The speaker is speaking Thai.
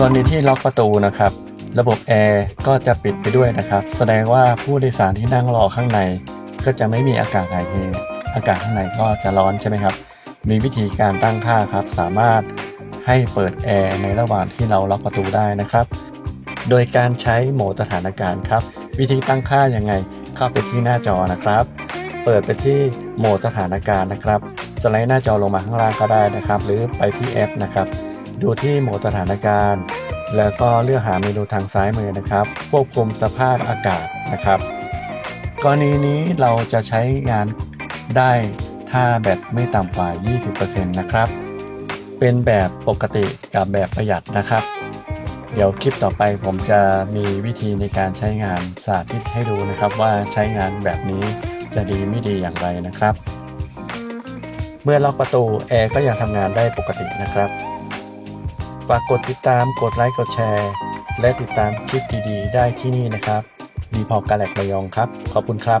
กรณีที่ล็อกประตูนะครับ ระบบแอร์ก็จะปิดไปด้วยนะครับ แสดงว่าผู้โดยสารที่นั่งรอข้างใน ก็จะไม่มีอากาศถ่ายเทอากาศข้างในก็จะร้อนใช่ไหมครับ มีวิธีการตั้งค่าครับ สามารถให้เปิดแอร์ในระหว่างที่เราล็อกประตูได้นะครับ โดยการใช้โหมดสถานการณ์ครับ วิธีตั้งค่ายังไงเข้าไปที่หน้าจอนะครับ เปิดไปที่โหมดสถานการณ์นะครับ สไลด์หน้าจอลงมาข้างล่างก็ได้นะครับ หรือไปที่แอปนะครับ ดูที่โหมดสถานการณ์ แล้วก็เลือกหาเมนูทางซ้ายมือนะครับ ควบคุมสภาพอากาศนะครับ กรณีนี้เราจะใช้งานได้ถ้าแบตไม่ต่ำกว่า 20%นะครับ เป็นแบบปกติกับแบบประหยัดนะครับ เดี๋ยวคลิปต่อไปผมจะมีวิธีในการใช้งานสาธิตให้ดูนะครับ ว่าใช้งานแบบนี้จะดีไม่ดีอย่างไรนะครับ เมื่อล็อกประตูแอร์ก็ยังทำงานได้ปกตินะครับ ฝากกดติดตามกดไลค์กดแชร์ และติดตามคลิปดีๆได้ที่นี่นะครับ ดีพอกาแหลกระยองครับ ขอบคุณครับ